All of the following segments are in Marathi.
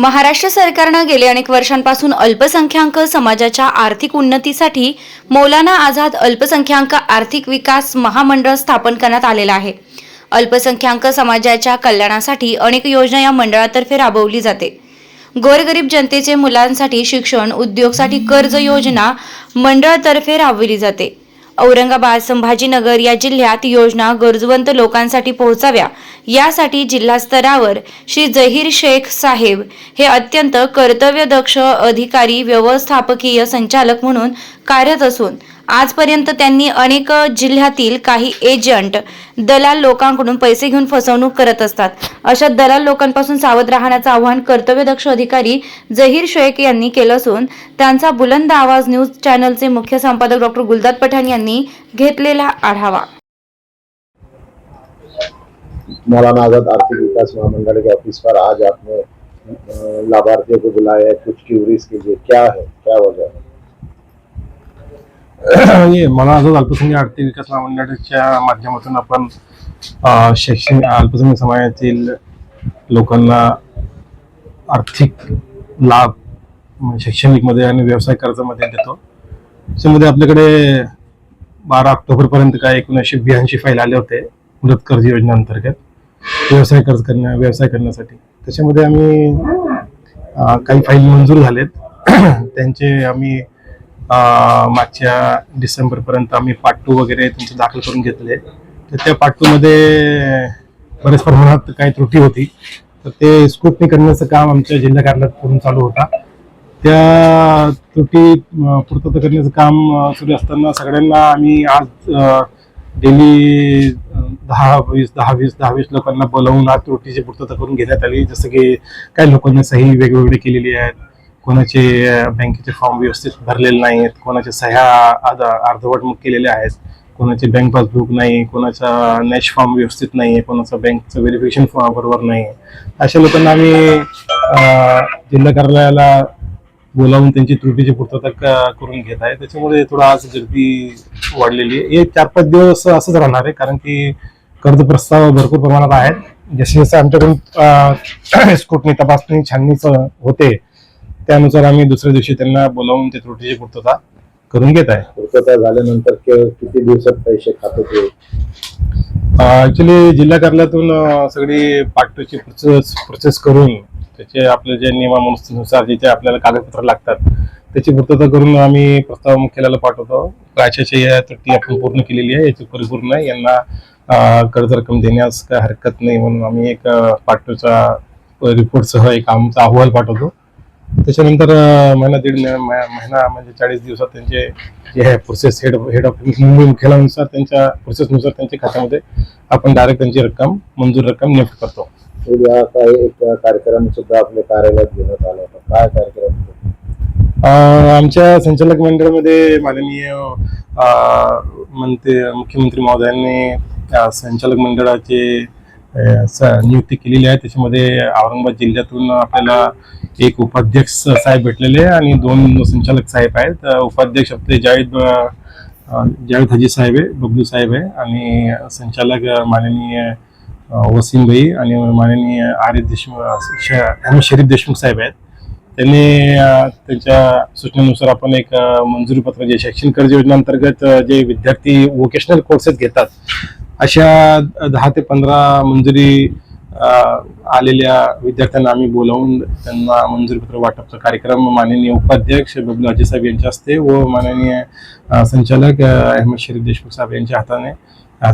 महाराष्ट्र सरकारनं गेले अनेक वर्षांपासून अल्पसंख्याक समाजाच्या आर्थिक उन्नतीसाठी मौलाना आझाद अल्पसंख्याक आर्थिक विकास महामंडळ स्थापन करण्यात आलेलं आहे. अल्पसंख्याक समाजाच्या कल्याणासाठी अनेक योजना या मंडळातर्फे राबवली जाते. गोरगरीब जनतेचे मुलांसाठी शिक्षण उद्योगसाठी कर्ज योजना मंडळातर्फे राबविली जाते. औरंगाबाद संभाजीनगर या जिल्ह्यात योजना गरजवंत लोकांसाठी पोहोचाव्या. यासाठी जिल्हा स्तरावर श्री जहीर शेख साहेब हे अत्यंत कर्तव्यदक्ष अधिकारी व्यवस्थापकीय संचालक म्हणून कार्यरत असून आजपर्यंत त्यांनी अनेक जिल्ह्यातील काही एजंट दलाल लोकांकडून पैसे घेऊन फसवणूक करत असतात. अशा दलाल लोकांपासून सावध राहण्याचं आवाहन कर्तव्यदक्ष अधिकारी जहीर शेख यांनी केलं असून त्यांचा बुलंद आवाज न्यूज चॅनलचे मुख्य संपादक डॉक्टर गुलदाद पठाण यांनी घेतलेला आढावा. मौलाना आजाद आर्थिक विकास महामंडल के ऑफिस पर आज आपने लाभार्थियों को बुलाया है कुछ क्यूरीज के लिए क्या है? क्या वजह है? म्हणजे मला असं अल्पसंख्य आर्थिक विकास महामंडळाच्या माध्यमातून आपण शैक्षणिक अल्पसंख्य समाजातील लोकांना आर्थिक लाभ म्हणजे शैक्षणिकमध्ये आणि व्यवसाय कर्जामध्ये देतो. त्याच्यामध्ये आपल्याकडे बारा ऑक्टोबरपर्यंत काय एकोणीसशे ब्याऐंशी फाईल आले होते मुदत कर्ज योजनेअंतर्गत व्यवसाय कर्ज करण्या व्यवसाय करण्यासाठी. त्याच्यामध्ये आम्ही काही फाईल मंजूर झालेत. त्यांचे आम्ही मागच्या डिसेंबरपर्यंत आम्ही पार्ट टू वगैरे तुमचं दाखल करून घेतले. तर त्या पार्ट टूमध्ये बऱ्याच प्रमाणात काही त्रुटी होती. तर ते स्क्रूटनी करण्याचं काम आमच्या जिल्हा करून चालू होता. त्या त्रुटी पूर्तता करण्याचं काम सुरू असताना सगळ्यांना आम्ही आज डेली दहा वीस दहा वीस दहा वीस लोकांना बोलावून आज त्रुटीची पूर्तता करून घेण्यात आली. जसं की काही लोकांनी सही वेगवेगळी केलेली आहेत. कोणाचे बँकेचे फॉर्म व्यवस्थित भरलेले नाहीत कोणाच्या सह्या आधा अर्धवट मग केलेल्या आहेत कोणाचे बँक पासबुक नाही कोणाचा नॅश फॉर्म व्यवस्थित नाही आहे कोणाचा बँकचं व्हेरिफिकेशन फॉर्म बरोबर नाही आहे अशा लोकांना आम्ही जिल्हा कार्यालयाला बोलावून त्यांची त्रुटीची पूर्तता क- करून घेत आहे. त्याच्यामुळे थोडं आज गर्दी वाढलेली आहे. हे चार पाच दिवस असंच राहणार आहे कारण की कर्ज प्रस्ताव भरपूर प्रमाणात आहेत. जसे जसे आमच्याकडून स्क्रुटनी तपासणी छाननीच होते त्यानुसार आम्ही दुसऱ्या दिवशी त्यांना बोलावून ते त्रुटीची पूर्तता करून घेत आहे. पूर्तता झाल्यानंतर के- किती दिवसात पैसे खात्यात येईल ऍक्च्युली जिल्हा कार्यालयातून सगळी पाठवची प्रोसेस प्रोसेस करून त्याचे आपले जे नियमानुसार जे जे आपल्याला कागदपत्र लागतात त्याची पूर्तता करून आम्ही प्रस्ताव मुख्यालयाला पाठवतो. प्राच्याची या त्रुटी आपण पूर्ण केलेली आहे याची परिपूर्ण यांना कर्ज रक्कम देण्यास काय हरकत नाही म्हणून आम्ही एक पाठवचा रिपोर्टसह एक आमचा अहवाल पाठवतो. त्याच्यानंतर महिना दीड महिना महिना म्हणजे चाळीस दिवसात त्यांचे जे आहे process head head office Mumbai मुख्यालयानुसार त्यांच्या प्रोसेसनुसार त्यांच्या खात्यामध्ये आपण डायरेक्ट त्यांची रक्कम मंजूर रक्कम नियुक्त करतो. उद्या काही एक कार्यक्रम सुद्धा आपल्या कार्यालयात घेण्यात आला होता. काय कार्यक्रम आमच्या संचालक मंडळामध्ये माननीय मंत्री मुख्यमंत्री महोदयांनी संचालक मंडळाचे नियुक्ती केलेली आहे. त्याच्यामध्ये औरंगाबाद जिल्ह्यातून आपल्याला एक उपाध्यक्ष साहेब भेटलेले आणि दोन संचालक साहेब आहेत. उपाध्यक्ष आपले जावेद जावेद हाजी साहेब आहे बबलू साहेब आहे आणि संचालक माननीय वसीम भाई आणि माननीय आरिफ देशमुख श- अहमद शरीफ देशमुख साहेब आहेत. त्यांनी त्यांच्या सूचनेनुसार आपण एक मंजुरी पत्र जे शैक्षणिक कर्ज योजनेअंतर्गत जे विद्यार्थी वोकेशनल कोर्सेस घेतात अशा दहा ते पंधरा मंजुरी आलेल्या विद्यार्थ्यांना आम्ही बोलावून त्यांना मंजुरी पत्र वाटपचा कार्यक्रम माननीय उपाध्यक्ष बबलू अजय साहेब यांच्या हस्ते व माननीय संचालक अहमद शरीफ देशमुख साहेब यांच्या हाताने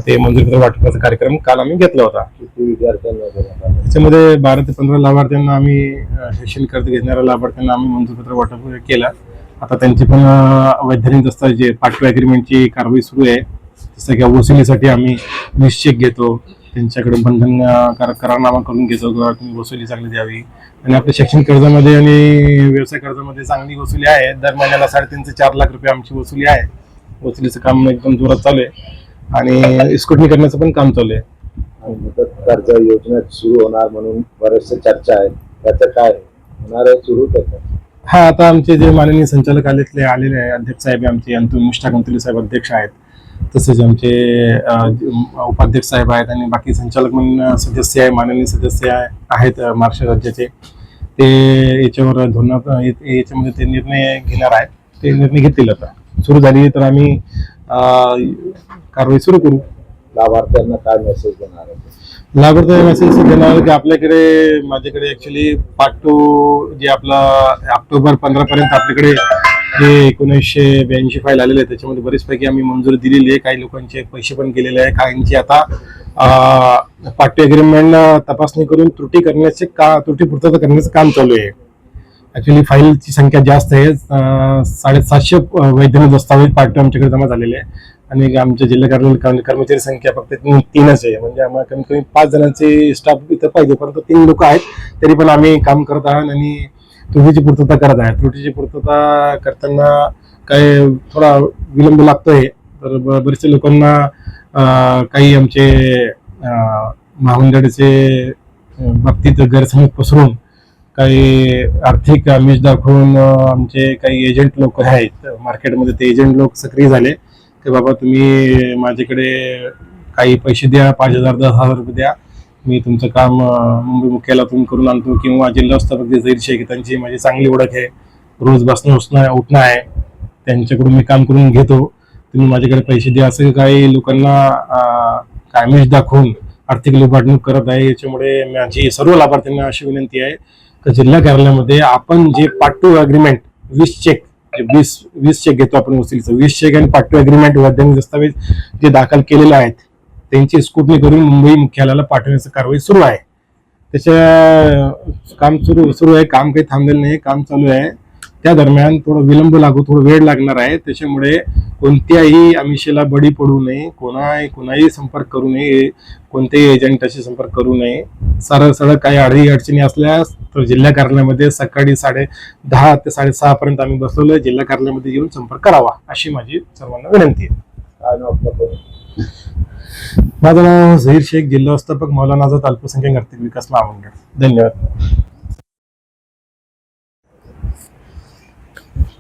ते मंजुरी पत्र वाटपाचा कार्यक्रम काल आम्ही घेतला होता. त्याच्यामध्ये बारा ते पंधरा लाभार्थ्यांना आम्ही शैक्षणिक कर्ज घेणाऱ्या लाभार्थ्यांना आम्ही मंजुरीपत्र वाटप केलं. आता त्यांची पण वैधानिक दस्तावेज जे पाठवी अग्रीमेंटची कारवाई सुरू आहे. जसं की वसुलीसाठी आम्ही निश्चित घेतो. त्यांच्याकडे बंधन करारनामा करून घेतो किंवा तुम्ही वसुली चांगली द्यावी. आणि आपल्या शैक्षणिक कर्जामध्ये आणि व्यवसाय कर्जामध्ये चांगली वसुली आहे दर महिन्याला साडेतीन ते चार लाख रुपये आमची वसुली आहे. वसुलीचं काम एकदम जोरात चालू आहे. आणि स्कुटनी करण्याचं पण काम चालू आहे. मुदत कर्ज योजना सुरू होणार म्हणून बरेचसे चर्चा आहेत. त्याचं काय? आहे? होणार आहे सुरू त्याचं हा आता आमचे जे माननीय संचालक आलेले आलेले आहे अध्यक्ष साहेब आहे आमचे अंतुल मुश्ताक अंतुली साहेब अध्यक्ष आहेत. तसेच आमचे उपाध्यक्ष साहेब आहेत आणि बाकी संचालक म्हणून सदस्य आहे माननीय सदस्य आहे- आहेत महाराष्ट्र राज्याचे. ते याच्यावर धोरण याच्यामध्ये ते निर्णय घेणार आहेत. ते निर्णय घेतील आता. सुरू झाली तर आम्ही कारवाई सुरू करू. लाभार्थ्यांना काय मेसेज देणार आहे? लाभार्थी मेसेज देणार की आपल्याकडे माझ्याकडे ऍक्च्युली पार्ट टू जे आपला ऑक्टोबर पंधरा पर्यंत आपल्याकडे जे एकोणीसशे ब्याऐंशी फाईल आलेले आहे त्याच्यामध्ये बरेचपैकी आम्ही मंजुरी दिलेली आहे. काही लोकांचे पैसे पण गेलेले आहे. काहींची आता पार्टी अग्रीमेंट तपासणी करून त्रुटी करण्याचे का त्रुटी पूर्तता करण्याचं काम चालू आहे. ऍक्च्युली फाईलची संख्या जास्त आहे. साडेसातशे अं, वैधानिक दस्तावेज पार्टी आमच्याकडे जमा झालेले आहे. आणि आमच्या जिल्हा कार्यालय कर्मचारी संख्या फक्त तीन- तीनच आहे. म्हणजे आम्हाला कमीत कमी पाच जणांचे स्टाफ इथं पाहिजे परंतु तीन लोक आहेत. तरी पण आम्ही काम करत आहोत आणि त्रुटीची पूर्तता करत आहे. त्रुटीची पूर्तता करताना काय थोडा विलंब लागतोय. तर ब- बरेचसे लोकांना काही आमचे महामंडळाचे बाबतीत गैरसमज पसरून काही आर्थिक आमिष दाखवून आमचे काही एजंट लोक आहेत. मार्केटमध्ये ते एजंट लोक सक्रिय झाले. की बाबा तुम्ही माझ्याकडे काही पैसे द्या पाच हजार दहा हजार रुपये द्या. मी तुमचं काम मुंबई मुख्यालयातून करून आणतो किंवा जिल्हा व्यवस्थापक जे जैर शेख त्यांची माझी चांगली ओळख आहे. रोज बसणं उठणं उठणं आहे. त्यांच्याकडून मी काम करून घेतो. तुम्ही माझ्याकडे पैसे द्या. असं काही लोकांना अं, दाखवून आर्थिक लुबाडणूक करत आहे याच्यामुळे माझी सर्व लाभार्थ्यांना अशी विनंती आहे तर जिल्हा कार्यालयामध्ये आपण जे पार्ट टू अग्रीमेंट वीस चेक वीस वीस चेक घेतो आपण वसिलीचं वीस चेक आणि पार्ट टू अग्रीमेंट वैज्ञानिक दस्तावेज जे दाखल केलेले आहेत त्यांची स्कूटनी करून मुंबई मुख्यालयाला पाठवण्याची कारवाई सुरू आहे. त्याच्या काम सुरू सुरू आहे काम काही थांबलेलं नाही काम चालू आहे. त्या दरम्यान थोडं विलंब लागू थोडं वेळ लागणार आहे. त्याच्यामुळे कोणत्याही आमिषेला बळी पडू नये कोणा कोणाही संपर्क करू नये कोणत्याही एजंटाशी संपर्क करू नये. सरळ सरळ काही अडी अडचणी असल्यास तर जिल्हा कार्यालयामध्ये सकाळी साडे दहा ते साडेसहा पर्यंत आम्ही बसलेलो आहे. जिल्हा कार्यालयामध्ये येऊन संपर्क करावा अशी माझी सर्वांना विनंती आहे. माझं नाव झहीर शेख जिल्हा व्यवस्थापक मौलाना आझाद अल्पसंख्याक आर्थिक विकास महामंडळ. धन्यवाद.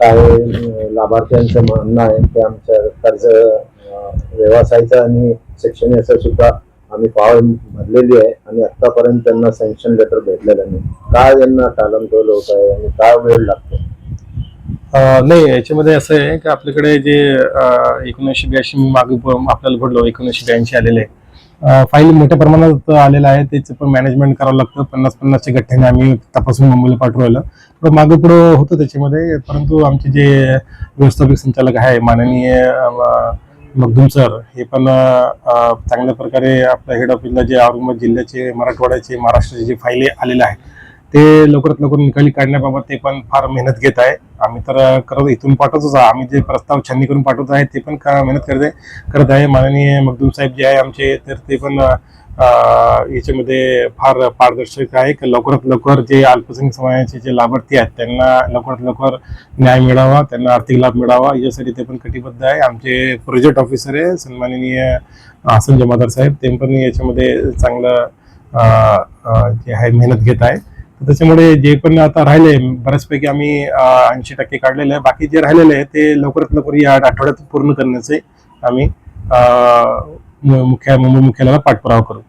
काय लाभार्थ्यांचं म्हणणं आहे की आमच्या कर्ज व्यवसायाचं आणि शैक्षणिकचं सुद्धा आम्ही पाव भरलेली आहे आणि आतापर्यंत त्यांना सँक्शन लेटर भेटलेलं नाही. काय यांना टालमटोल होत आहे आणि काय वेळ लागतो? नाही याच्यामध्ये असं आहे की आपल्याकडे जे एकोणीसशे ब्याऐंशी मी मागे आपल्याला घडलो एकोणीसशे ब्याऐंशी आलेले फाईल मोठ्या प्रमाणात आलेलं आहे त्याचं पण मॅनेजमेंट करावं लागतं. पन्नास पन्नासच्या गठ्ठ्याने आम्ही तपासून मुंबईला पाठवलं थोडं मागं पुढं होतं त्याच्यामध्ये परंतु आमचे जे व्यवस्थापक संचालक आहे माननीय मगदूम सर हे पण चांगल्या प्रकारे आपल्या हेड ऑफिसला जे औरंगाबाद जिल्ह्याचे मराठवाड्याचे महाराष्ट्राचे जे फायले आलेले आहेत ते लवकरात लवकर निकाली काढण्याबाबत ते पण फार मेहनत घेत आहे. आम्ही तर करत इथून पाठवतोच आम्ही जे प्रस्ताव छाननी करून पाठवत आहे ते पण का- मेहनत करत आहे करत आहे. माननीय मखदूम साहेब जे आहे आमचे तर ते पण याच्यामध्ये फार पारदर्शक आहे. की लवकरात लवकर जे अल्पसंख्याक समाजाचे जे लाभार्थी आहेत त्यांना लवकरात लवकर न्याय मिळावा त्यांना आर्थिक लाभ मिळावा. यासाठी ते पण कटिबद्ध आहे. आमचे प्रोजेक्ट ऑफिसर आहे सन्माननीय हसन जमादार साहेब. ते पण याच्यामध्ये चांगलं जे आहे मेहनत घेत आहे. त्याच्यामुळे जे पण आता राहिले बऱ्याचपैकी आम्ही ऐंशी टक्के काढलेले आहे. बाकी जे राहिलेले आहे ते लवकरात लवकर या आठवड्यात पूर्ण करण्याचे आम्ही मुख्या मुख्य मुंबई मुख्यालयाला पाठपुरावा करू.